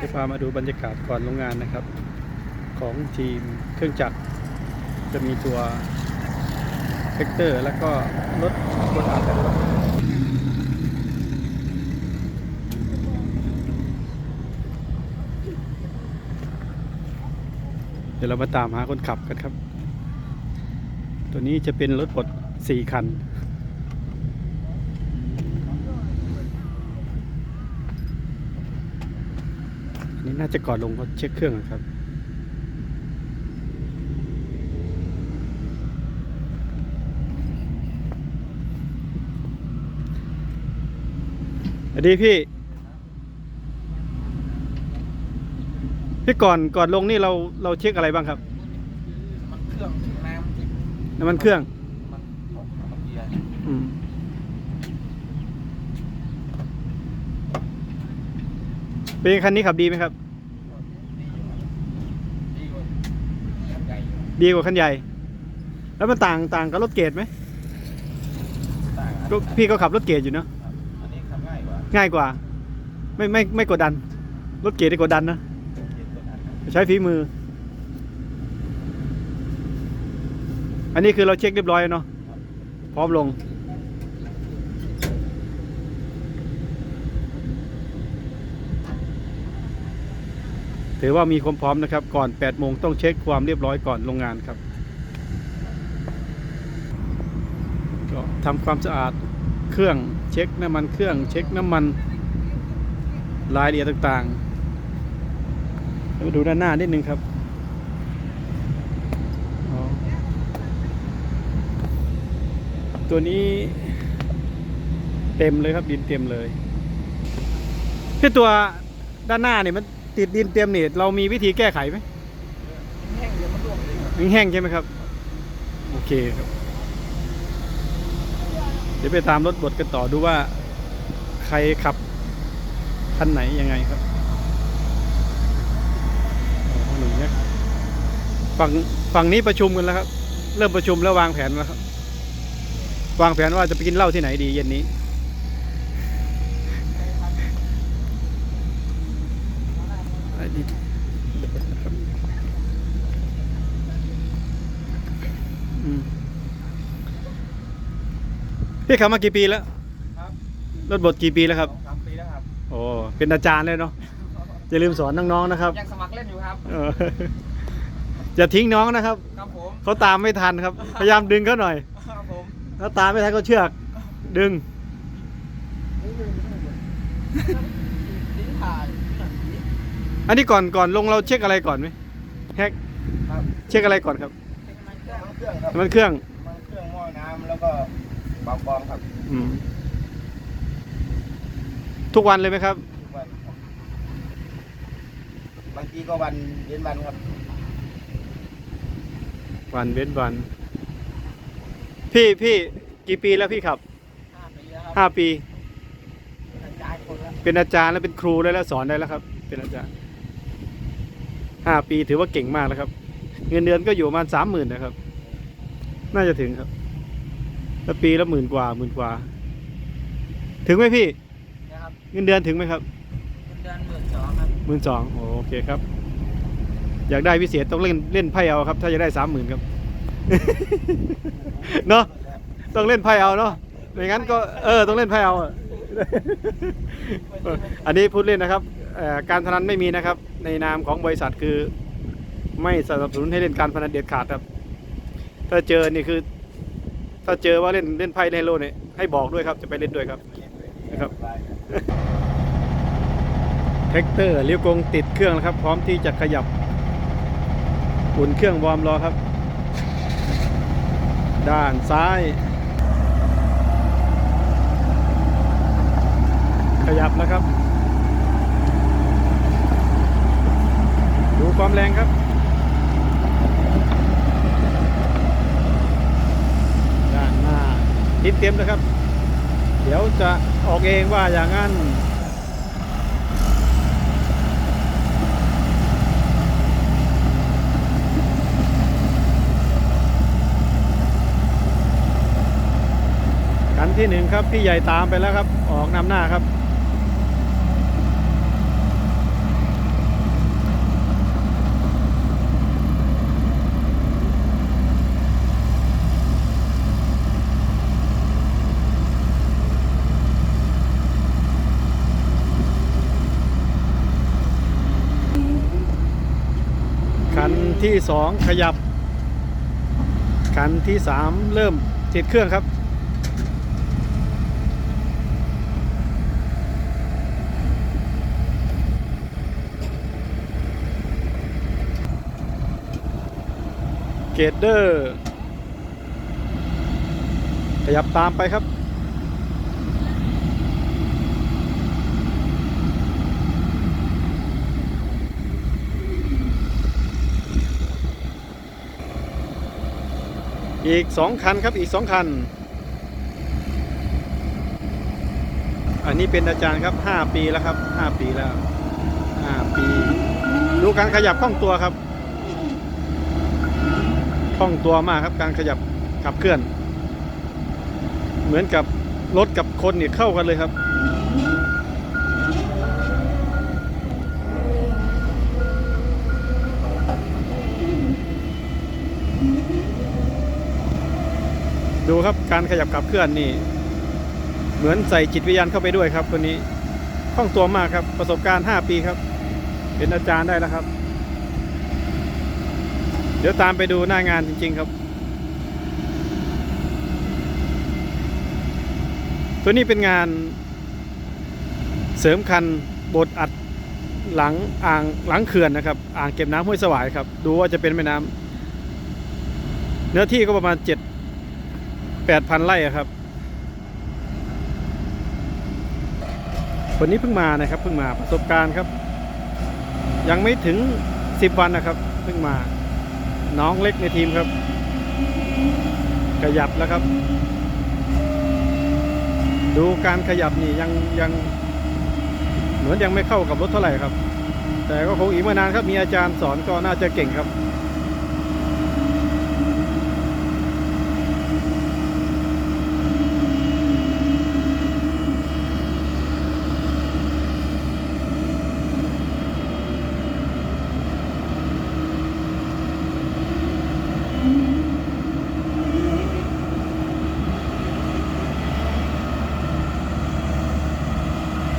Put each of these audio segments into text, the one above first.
จะพามาดูบรรยากาศก่อนโรงงานนะครับ ของทีมเครื่องจักร จะมีตัวเทคเตอร์ แล้วก็รถบนอัดนะครับเดี๋ยวเรามาตามหาคนขับกันครับ ตัวนี้จะเป็นรถบดสี่คัน นนี้น่าจะก่อนลงเขาเช็คเครื่องนะครับสวัสดีพี่ พี่ก่อนก่อนลงนี่เราเราเช็คอะไรบ้างครับมันเครื่องน้ำที่น้ำมันเครื่องมันของมันเกียร์อืมเป็นไงคันนี้ขับดีไหมครับ ดีอยู่ดีกว่าคันใหญ่อยู่ ดีกว่าคันใหญ่ แล้วมันต่างต่างกับรถเกรดไหมต่างอันก็พี่ก็ขับรถเกรดอยู่เนาะครับอันนี้ขับง่ายกว่าง่ายกว่า ไม่ไม่ไม่กดดัน รถเกรดได้กดดันนะเกียร์ตัวนั้นครับใช้ฝีมือ อันนี้คือเราเช็คเรียบร้อยแล้วเนาะพร้อมลง ถือว่ามีความพร้อมนะครับ ก่อน8โมงต้องเช็คความเรียบร้อยก่อนลงงานครับก็ทำความสะอาดเครื่องเช็คน้ำมันเครื่อง เช็คน้ำมันรายละเอียดต่างๆมาดูด้านหน้านิดนึงครับตัวนี้เต็มเลยครับดินเต็มเลยที่ตัวด้านหน้าเนี่ยมัน ติดดินเต็มเนี่เรามีวิธีแก้ไขไหมแห้งเดี๋ยวมันร่วงเลยครับแห้งใช่ไหมครับ โอเคครับ เดี๋ยวไปตามรถบดกันต่อดูว่า ใครขับคันไหนยังไงครับหนึ่งเนี่ยฝั่งฝั่งนี้ประชุมกันแล้วครับ เริ่มประชุมแล้ววางแผนแล้วครับ วางแผนว่าจะไปกินเหล้าที่ไหนดีเย็นนี้ อะไรดีครับอืมพี่ขับมากี่ปีแล้วครับรถบดกี่ปีแล้วครับสองสามปีแล้วครับโอ้เป็นอาจารย์เลยเนาะอย่าลืมสอนน้องๆนะครับยังสมัครเล่นอยู่ครับเอออย่าทิ้งน้องนะครับครับผมเขาตามไม่ทันครับ พยายามดึงเขาหน่อยครับผมถ้าตามไม่ทันก็เชือก ดึงลิ้นผ่าน อันนี้ก่อนก่อนลงเราเช็คอะไรก่อนไหมแฮกครับเช็คอะไรก่อนครับมันเครื่องครับน้ำมันเครื่องมันเครื่องหม้อน้ำแล้วก็เบาบอมครับอืมทุกวันเลยไหมครับ ทุกวันครับบางทีก็วันเว้นวันครับวันเว้นวัน พี่พี่กี่ปีแล้วพี่ขับห้าปีแล้วครับห้าปีกระจายคนแล้วเป็นอาจารย์แล้วเป็นครูได้แล้วสอนได้แล้วครับ เป็นอาจารย์ ห้าปีถือว่าเก่งมากแล้วครับ เงินเดือนก็อยู่ประมาณสามหมื่นนะครับ น่าจะถึงครับแล้วปีละหมื่นกว่าหมื่นกว่า ถึงไหมพี่นะครับเงินเดือนถึงไหมครับเงินเดือนหมื่นสองครับหมื่นสองโอเคครับ อยากได้พิเศษต้องเล่นเล่นไพ่เอาครับ ถ้าจะได้สามหมื่นครับ เนาะต้องเล่นไพ่เอาเนาะไม่งั้นก็เออต้องเล่นไพ่เอาอะอันนี้พูดเล่นนะครับเอ่อการพนันไม่มีนะครับในนามของบริษัทคือ ไม่สนับสนุนให้เล่นการพนันเด็ดขาดครับ ถ้าเจอนี่คือ ถ้าเจอว่าเล่นเล่นไพ่เล่นโลเนี่ยให้บอกด้วยครับจะไปเล่นด้วยครับนะครับแท็กเตอร์เลี้ยวกงติดเครื่องแล้วครับ พร้อมที่จะขยับอุ่นเครื่องวอร์มรอครับ ด้านซ้าย ขยับแล้วครับ ความแรงครับด้านหน้าทิศเต็มแล้วครับ เดี๋ยวจะออกเองว่าอย่างนั้นคันที่หนึ่งครับ พี่ใหญ่ตามไปแล้วครับ ออกนำหน้าครับ ที่สองขยับ คันที่สามเริ่มติดเครื่องครับ เกตเดอร์ ขยับตามไปครับ อีกสองคันครับอีกสองคัน อันนี้เป็นอาจารย์ครับห้าปีแล้วครับห้าปีแล้วห้าปี ดูการขยับคล่องตัวครับคล่องตัวมากครับการขยับขับเคลื่อน เหมือนกับรถกับคนเนี่ยเข้ากันเลยครับ ดูครับการขยับขับเคลื่อนนี่ เหมือนใส่จิตวิญญาณเข้าไปด้วยครับคนนี้คล่องตัวมากครับประสบการณ์ 5 ปีครับ เป็นอาจารย์ได้แล้วครับ เดี๋ยวตามไปดูหน้างานจริง ๆ ครับ ตัวนี้เป็นงานเสริมคันบดอัดหลังอ่างหลังเขื่อนนะครับ อ่างเก็บน้ำห้วยสวายครับ ดูว่าจะเป็นแม่น้ำเนื้อที่ก็ประมาณ7 8,000ไร่ครับคนนี้เพิ่งมานะครับเพิ่งมาประสบการณ์ครับ ยังไม่ถึง10วันนะครับเพิ่งมา น้องเล็กในทีมครับ ขยับแล้วครับ ดูการขยับนี่ยังยังเหมือนยังไม่เข้ากับรถเท่าไหร่ครับ แต่ก็คงอีกไม่นานครับมีอาจารย์สอนก็น่าจะเก่งครับ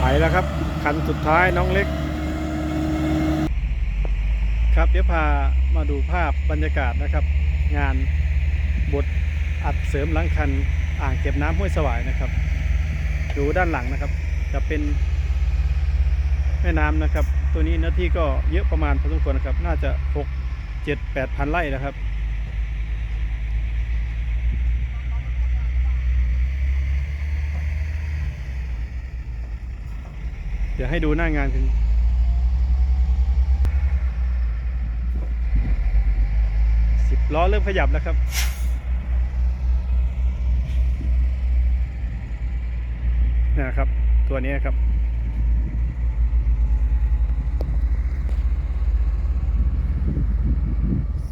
ไปแล้วครับ คันสุด ท้ายน้องเล็ก ครับเดี๋ยวพามาดูภาพบรรยากาศนะครับ งานบทอัดเสริมหลังคันอ่างเก็บน้ำห้วยสวายนะครับ ดูด้านหลังนะครับ จะเป็นแม่น้ำนะครับ ตัวนี้เนื้อที่ก็เยอะประมาณพอสมควรนะครับ น่าจะ 6 7 8พันไร่นะครับ เดี๋ยวให้ดูหน้างานกันสิบล้อเริ่มขยับแล้วครับนะครับ ตัวนี้ครับ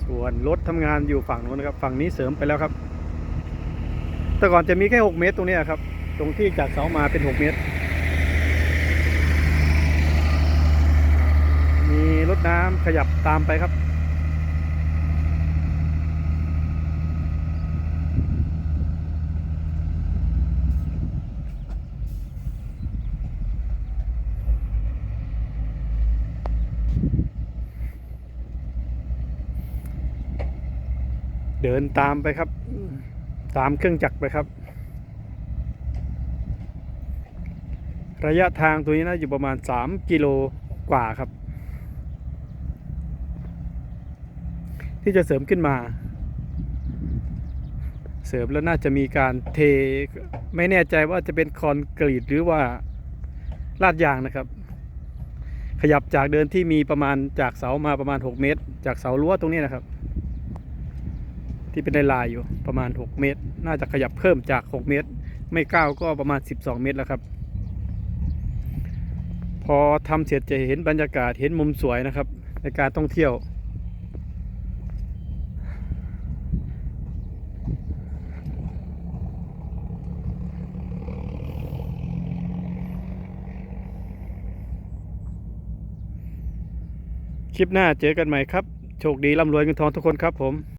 ส่วนรถทำงานอยู่ฝั่งนู้นนะครับ ฝั่งนี้เสริมไปแล้วครับ แต่ก่อนจะมีแค่ 6 เมตรตรงนี้ครับ ตรงที่จากเสามาเป็น 6 เมตร มีรถ น้ำขยับตามไปครับ เดินตามไปครับ ตามเครื่องจักรไปครับ ระยะทางตัวนี้น่าอยู่ประมาณ 3 กิโลกว่าครับ ที่จะเสริมขึ้นมา เสริมแล้วน่าจะมีการเทไม่แน่ใจว่าจะเป็นคอนกรีตหรือว่าลาดยางนะครับ ขยับจากเดินที่มีประมาณจากเสามาประมาณ 6 เมตร จากเสารั้วตรงนี้นะครับ ที่เป็นในลายอยู่ประมาณ 6 เมตร น่าจะขยับเพิ่มจาก 6 เมตร ไม่ก้าวก็ประมาณ 12 เมตรแล้วครับ พอทำเสร็จจะเห็นบรรยากาศเห็นมุมสวยนะครับ ในการท่องเที่ยว คลิปหน้าเจอกันใหม่ครับ โชคดีร่ำรวยเงินทองทุกคนครับผม